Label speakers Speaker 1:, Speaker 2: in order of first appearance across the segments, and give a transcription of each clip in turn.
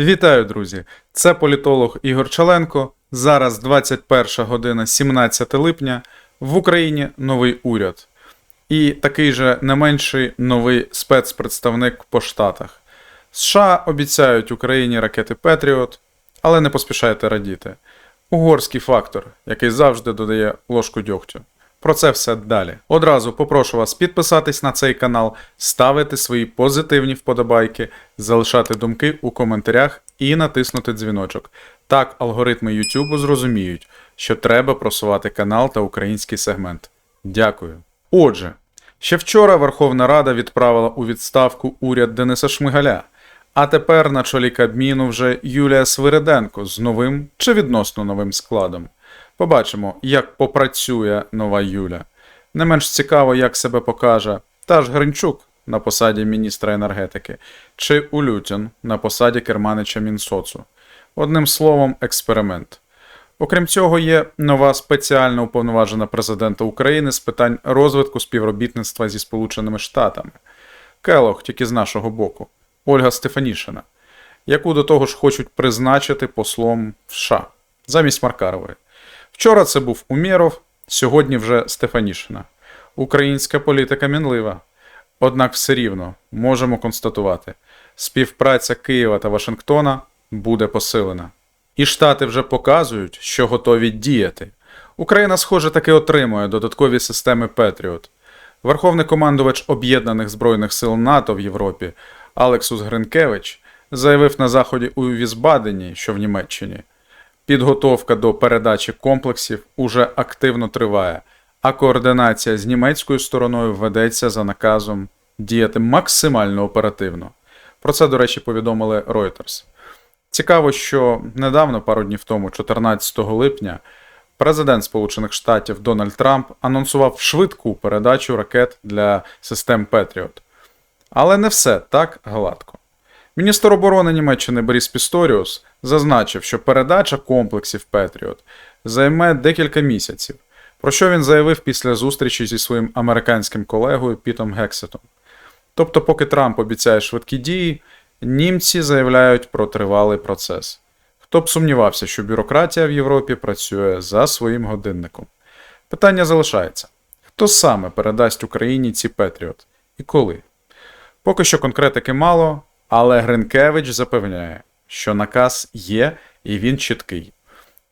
Speaker 1: Вітаю, друзі! Це політолог Ігор Чаленко. Зараз 21 година 17 липня. В Україні новий уряд. І такий же не менший новий спецпредставник по штатах. США обіцяють Україні ракети Петріот, але не поспішайте радіти. Угорський фактор, який завжди додає ложку дьогтю. Про це все далі. Одразу попрошу вас підписатись на цей канал, ставити свої позитивні вподобайки, залишати думки у коментарях і натиснути дзвіночок. Так алгоритми YouTube зрозуміють, що треба просувати канал та український сегмент. Дякую. Отже, ще вчора Верховна Рада відправила у відставку уряд Дениса Шмигаля. А тепер на чолі Кабміну вже Юлія Свириденко з новим чи відносно новим складом. Побачимо, як попрацює нова Юля. Не менш цікаво, як себе покаже та ж Гринчук на посаді міністра енергетики, чи Улютін на посаді керманича Мінсоцу. Одним словом, експеримент. Окрім цього, є нова спеціальна уповноважена президента України з питань розвитку співробітництва зі Сполученими Штатами. Келох, тільки з нашого боку, Ольга Стефанішина, яку до того ж хочуть призначити послом США замість Маркарової. Вчора це був Умєров, сьогодні вже Стефанішина. Українська політика мінлива. Однак все рівно можемо констатувати, співпраця Києва та Вашингтона буде посилена. І Штати вже показують, що готові діяти. Україна, схоже, таки отримує додаткові системи Петріот. Верховний командувач Об'єднаних Збройних сил НАТО в Європі Алексус Гринкевич заявив на заході у Візбадені, що в Німеччині, підготовка до передачі комплексів уже активно триває, а координація з німецькою стороною ведеться за наказом діяти максимально оперативно. Про це, до речі, повідомили Reuters. Цікаво, що недавно, пару днів тому, 14 липня, президент Сполучених Штатів Дональд Трамп анонсував швидку передачу ракет для систем Петріот. Але не все так гладко. Міністр оборони Німеччини Борис Пісторіус зазначив, що передача комплексів Петріот займе декілька місяців, про що він заявив після зустрічі зі своїм американським колегою Пітом Гексетом. Тобто, поки Трамп обіцяє швидкі дії, німці заявляють про тривалий процес. Хто б сумнівався, що бюрократія в Європі працює за своїм годинником? Питання залишається: хто саме передасть Україні ці Петріот і коли? Поки що конкретики мало, але Гринкевич запевняє, що наказ є і він чіткий.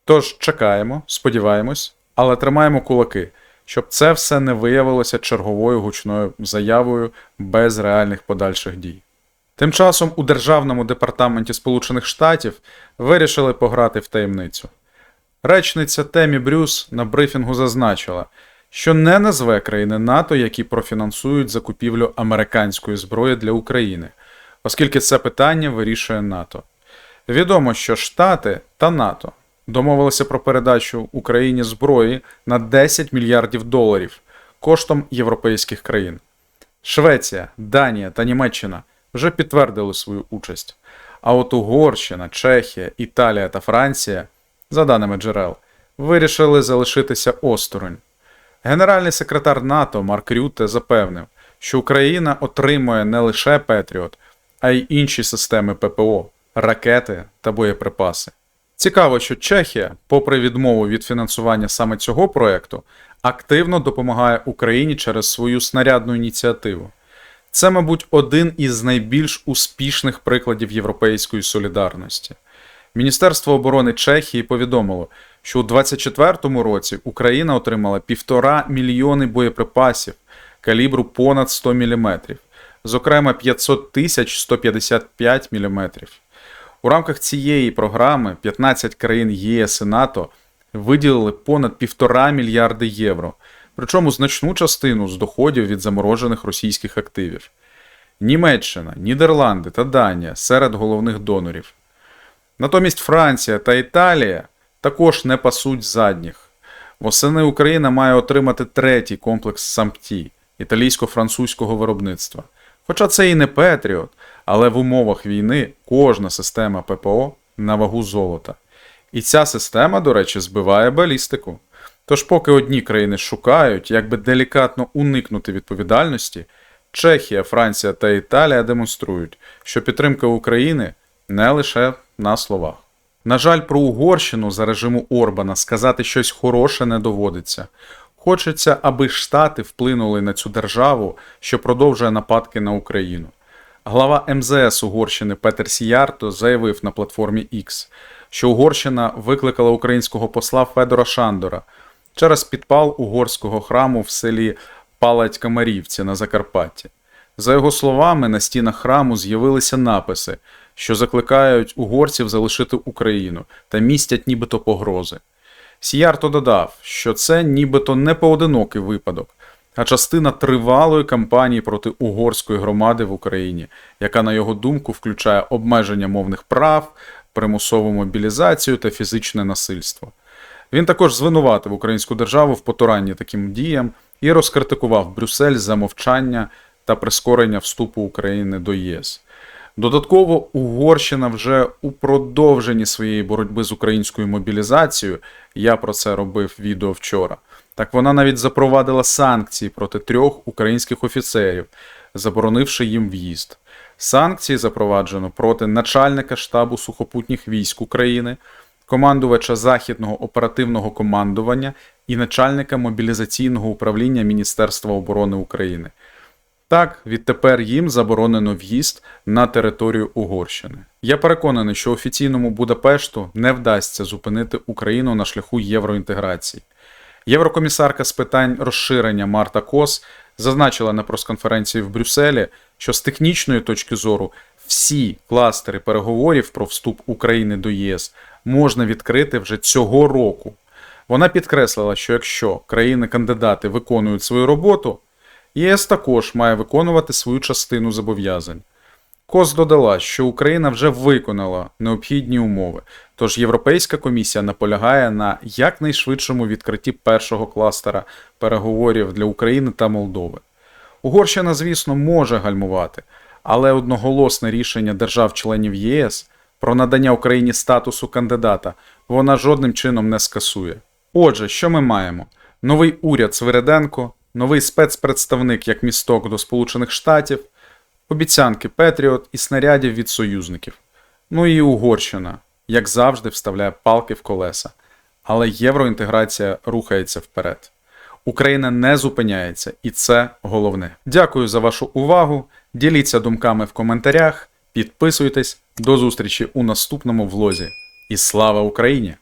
Speaker 1: Тож чекаємо, сподіваємось, але тримаємо кулаки, щоб це все не виявилося черговою гучною заявою без реальних подальших дій. Тим часом у Державному департаменті Сполучених Штатів вирішили пограти в таємницю. Речниця Темі Брюс на брифінгу зазначила, що не назве країни НАТО, які профінансують закупівлю американської зброї для України, оскільки це питання вирішує НАТО. Відомо, що Штати та НАТО домовилися про передачу Україні зброї на 10 мільярдів доларів коштом європейських країн. Швеція, Данія та Німеччина вже підтвердили свою участь. А от Угорщина, Чехія, Італія та Франція, за даними джерел, вирішили залишитися осторонь. Генеральний секретар НАТО Марк Рютте запевнив, що Україна отримує не лише Петріот, а й інші системи ППО, ракети та боєприпаси. Цікаво, що Чехія, попри відмову від фінансування саме цього проекту, активно допомагає Україні через свою снарядну ініціативу. Це, мабуть, один із найбільш успішних прикладів європейської солідарності. Міністерство оборони Чехії повідомило, що у 2024 році Україна отримала півтора мільйони боєприпасів калібру понад 100 мм, зокрема 500 тисяч 155 мм. У рамках цієї програми 15 країн ЄС і НАТО виділили понад півтора мільярди євро, причому значну частину з доходів від заморожених російських активів. Німеччина, Нідерланди та Данія серед головних донорів. Натомість Франція та Італія також не пасуть задніх. Восени Україна має отримати третій комплекс САМПТІ італійсько-французького виробництва. Хоча це і не Петріот, але в умовах війни кожна система ППО на вагу золота. І ця система, до речі, збиває балістику. Тож, поки одні країни шукають, як би делікатно уникнути відповідальності, Чехія, Франція та Італія демонструють, що підтримка України не лише на словах. На жаль, про Угорщину за режиму Орбана сказати щось хороше не доводиться. Хочеться, аби Штати вплинули на цю державу, що продовжує нападки на Україну. Глава МЗС Угорщини Петер Сіярто заявив на платформі X, що Угорщина викликала українського посла Федора Шандора через підпал угорського храму в селі Палать Камарівці на Закарпатті. За його словами, на стінах храму з'явилися написи, що закликають угорців залишити Україну та містять нібито погрози. Сіярто додав, що це нібито не поодинокий випадок, а частина тривалої кампанії проти угорської громади в Україні, яка, на його думку, включає обмеження мовних прав, примусову мобілізацію та фізичне насильство. Він також звинуватив українську державу в потуранні таким діям і розкритикував Брюссель за мовчання та прискорення вступу України до ЄС. Додатково Угорщина вже у продовженні своєї боротьби з українською мобілізацією, я про це робив відео вчора. Так вона навіть запровадила санкції проти трьох українських офіцерів, заборонивши їм в'їзд. Санкції запроваджено проти начальника штабу сухопутніх військ України, командувача Західного оперативного командування і начальника мобілізаційного управління Міністерства оборони України. Так, відтепер їм заборонено в'їзд на територію Угорщини. Я переконаний, що офіційному Будапешту не вдасться зупинити Україну на шляху євроінтеграції. Єврокомісарка з питань розширення Марта Кос зазначила на прес-конференції в Брюсселі, що з технічної точки зору всі кластери переговорів про вступ України до ЄС можна відкрити вже цього року. Вона підкреслила, що якщо країни-кандидати виконують свою роботу, ЄС також має виконувати свою частину зобов'язань. Кос додала, що Україна вже виконала необхідні умови, тож Європейська комісія наполягає на якнайшвидшому відкритті першого кластера переговорів для України та Молдови. Угорщина, звісно, може гальмувати, але одноголосне рішення держав-членів ЄС про надання Україні статусу кандидата вона жодним чином не скасує. Отже, що ми маємо? Новий уряд Свириденко, новий спецпредставник як місток до Сполучених Штатів, обіцянки Петріот і снарядів від союзників. Ну і Угорщина, як завжди, вставляє палки в колеса. Але євроінтеграція рухається вперед. Україна не зупиняється, і це головне. Дякую за вашу увагу. Діліться думками в коментарях, підписуйтесь. До зустрічі у наступному влозі. І слава Україні!